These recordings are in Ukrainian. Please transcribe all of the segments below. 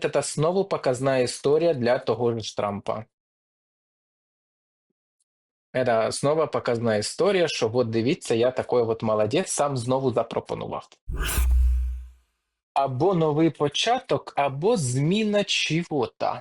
это снова показная история для того же Трампа. Это снова показна історія, що от дивіться, я такий от молодець, сам знову запропонував. Або новий початок, або зміна чого-то.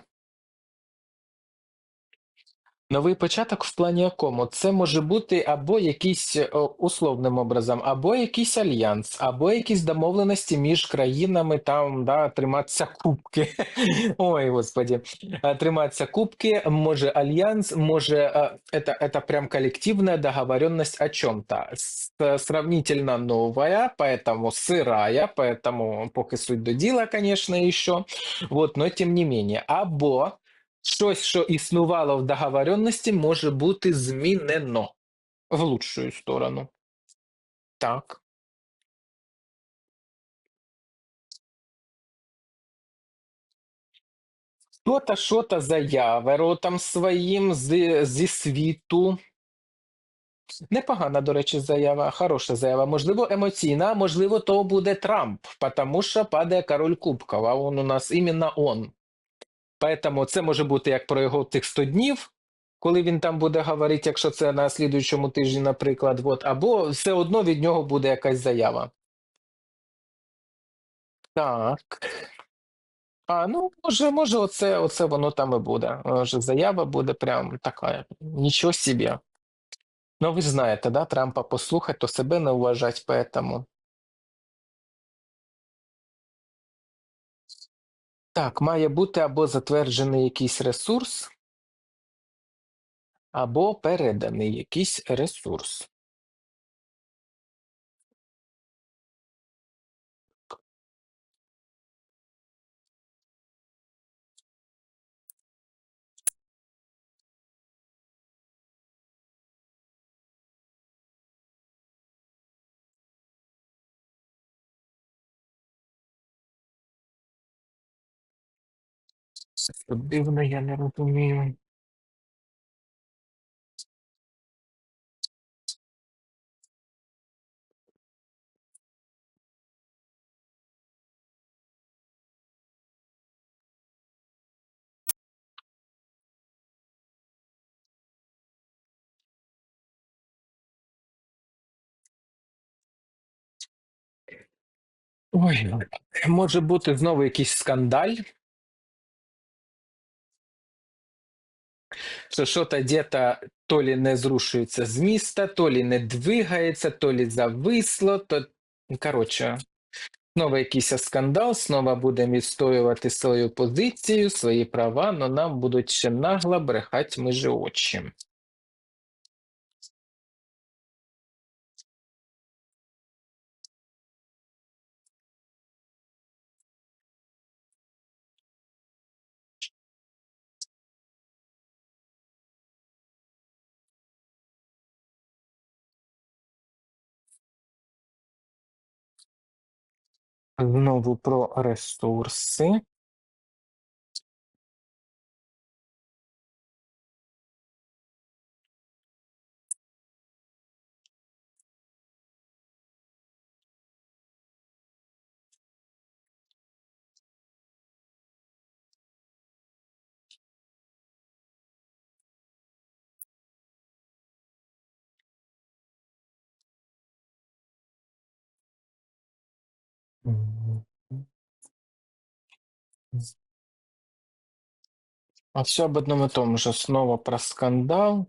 Новий початок в плані якому? Це може бути або якийсь о, условним образом, або якийсь альянс, або якісь домовленості між країнами, там да, триматися кубки. Ой, господи, Е, триматися кубки, може альянс, може е, это, это прям коллективная договоренность о чем-то. С- Сравнительно новая, поэтому сырая, поэтому поки суть до діла, конечно, еще. Вот, но тем не менее. Або щось, що існувало в договоренності, може бути змінено в лучшую сторону. Так. Що-то, що-то заяви ротом своїм з, зі світу. Непогана, до речі, заява, хороша заява. Можливо, емоційна, можливо, то буде Трамп, тому що падає король Кубков, а он у нас іменно он. Поэтому це може бути як про його тих 100 днів, коли він там буде говорити, якщо це на слідуючому тижні, наприклад, от, або все одно від нього буде якась заява. Так. А, ну, може, може, оце, оце воно там і буде. Може, заява буде прям така, нічого собі. Ну, ви знаєте, да, Трампа послухати, то себе не уважать, поэтому. Так, має бути або затверджений якийсь ресурс, або переданий якийсь ресурс. Це дивно, я не розумію. Ой, може бути знову якийсь скандаль, що що-то где-то лі не зрушується з міста, то лі не двигається, то лі зависло, то, ну, коротше, знову якийсь скандал, знову будемо відстоювати свою позицію, свої права, але нам будуть ще нагло брехати межі очі. Знову про ресурси. А все об одном и том же. Снова про скандал.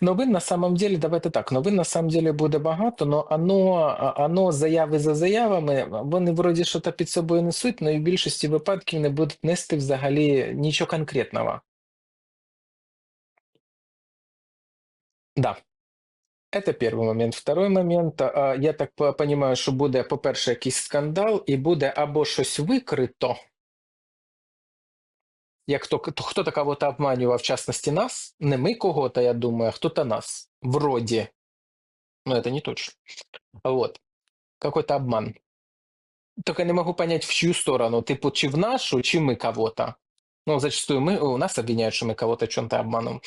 Новин на самом деле, давайте так, новин на самом деле буде багато, но оно, оно заяви за заявами, вони вроді що то під собою несуть, але в більшості випадків не будуть нести взагалі нічого конкретного. Да. Это первый момент. Второй момент, а, я так по- понимаю, що буде, по-перше, якийсь скандал, і буде або щось викрито, як хто, хто то кого-то обманював, в частності нас, не ми кого-то, я думаю, а хто-то нас. Вроді. Ну, это не точно. Вот. Какой-то обман. Только я не могу понять, в чью сторону. Типу, чи в нашу, чи мы кого-то. Ну, зачастую мы, у нас обвиняют, что мы кого-то чем-то обманом.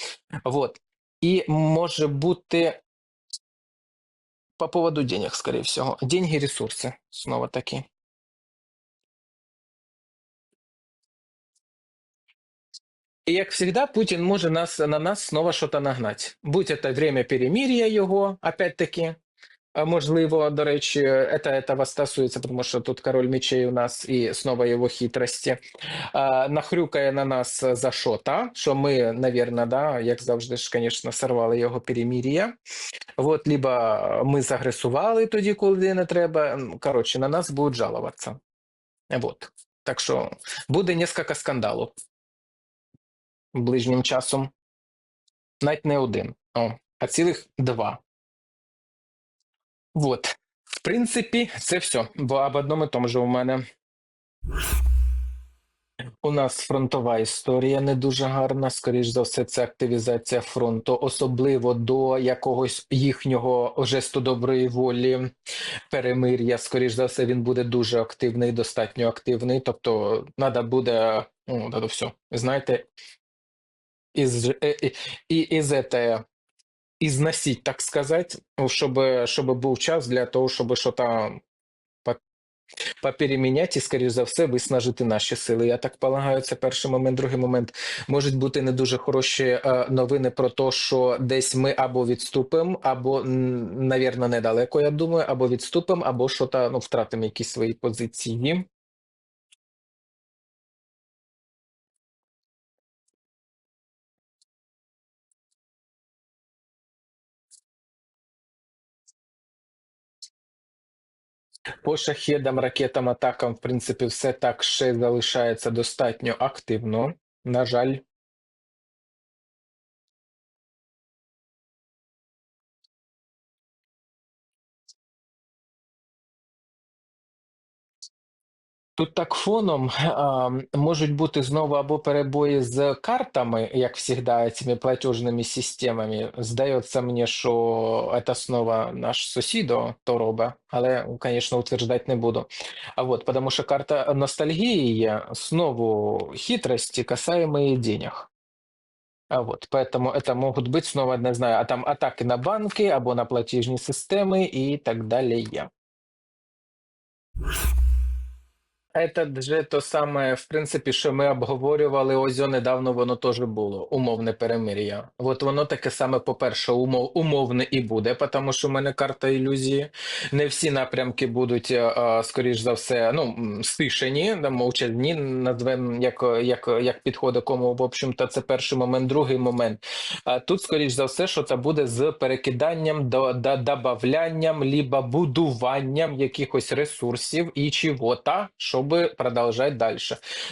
Вот. И может бути по поводу денег, скорее всего. Деньги, ресурсы, снова-таки. И как всегда, Путин может нас на нас снова что-то нагнать. Будь это время перемирия его, опять-таки, Можливо, до речі, це вас стосується, тому що тут король мечей у нас і знову його хитрості. Нахрюкає на нас за що та, що ми, навірно, да, як завжди ж, звісно, сорвали його перемир'я. От, либо ми загресували тоді, коли не треба. Коротше, на нас будуть жалуватися. Вот. Так що буде несколько скандалів ближнім часом. Навіть не один, о, а цілих два. Вот. В принципі, це все. Бо об одному і тому же у мене. У нас фронтова історія не дуже гарна. Скоріш за все, це активізація фронту, особливо до якогось їхнього жесту доброї волі, перемир'я. Скоріш за все, він буде дуже активний, достатньо активний. Тобто, треба буде, ну, все. Знаєте, із, е, е, і, із это, ізносить, так сказати, щоб, щоб був час для того, що там попереміняти і, скоріш за все, виснажити наші сили. Я так полагаю, це перший момент. Другий момент можуть бути не дуже хороші е, новини про те, що десь ми або відступимо, або, навірно, недалеко, я думаю, або відступимо, або що то ну, втратимо якісь свої позиції. По шахедам, ракетам, атакам, в принципі, все так ще залишається достатньо активно. На жаль. Тут так фоном а, можуть бути знову або перебої з картами, як завжди, цими платежними системами. Здається мені, що це знову наш сусідо то робить, але, звісно, утверждати не буду. А вот, потому що карта ностальгії є знову хитрості, касаемые денег. А вот, поэтому это могут быть снова, не знаю, а там атаки на банки або на платіжні системи і так далі. Это же то саме, в принципі, що ми обговорювали, ось недавно воно теж було, умовне перемир'я. От воно таке саме, по-перше, умов, умовне і буде, тому що в мене карта ілюзії. Не всі напрямки будуть, е, е, скоріш за все, ну, стишені, мовчазні, назвемо, як, як, як підходить кому, в общем-то, це перший момент. Другий момент. А тут, скоріш за все, що це буде з перекиданням, до, до, добавлянням, либо будуванням якихось ресурсів і чого-то, щоб продовжати далі.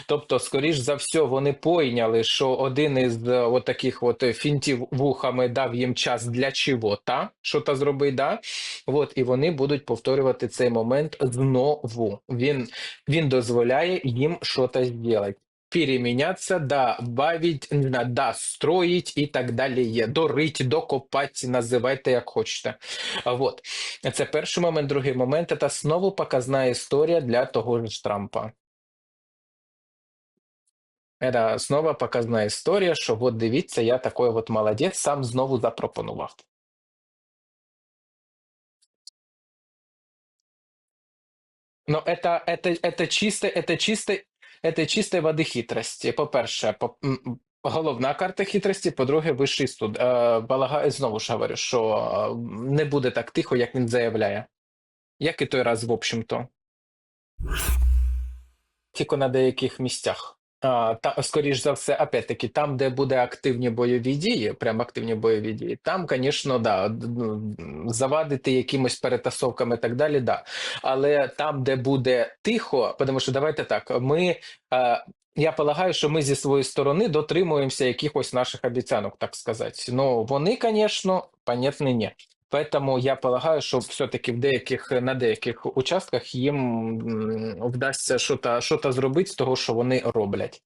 Тобто, скоріш за все, вони пойняли, що один із е, от таких от фінтів вухами дав їм час для чого-то, що то зробить, да? От, і вони будуть повторювати цей момент знову. Він, він дозволяє їм щось зробити Переміняться, добавить, не знаю, да, строїть і так далі є. Дорить, докопать, називайте як хочете. А Вот. Це перший момент. Другий момент це знову показна історія для того ж Трампа. Це знову показна історія, що от дивіться, я такий от молодець, сам знову запропонував. Ну, это, это, это чисто, это чисто, это чистої води хитрості. По, м, м, головна карта хитрості, по-друге, вищий суд. Е, Балага, знову ж говорю, що е, не буде так тихо, як він заявляє. Як і той раз, в общем-то. Тільки на деяких місцях. Та, скоріш за все, опять-таки, там, де буде активні бойові дії, прям активні бойові дії, там, звісно, да, ну, завадити якимось перетасовками і так далі, да. Але там, де буде тихо, тому що давайте так, ми. Е, я полагаю, що ми зі своєї сторони дотримуємося якихось наших обіцянок, так сказати. Ну, вони, звісно, понятно, ні. Поэтому я полагаю, що все-таки в деяких на деяких участках їм вдасться що-то що зробити з того, що вони роблять.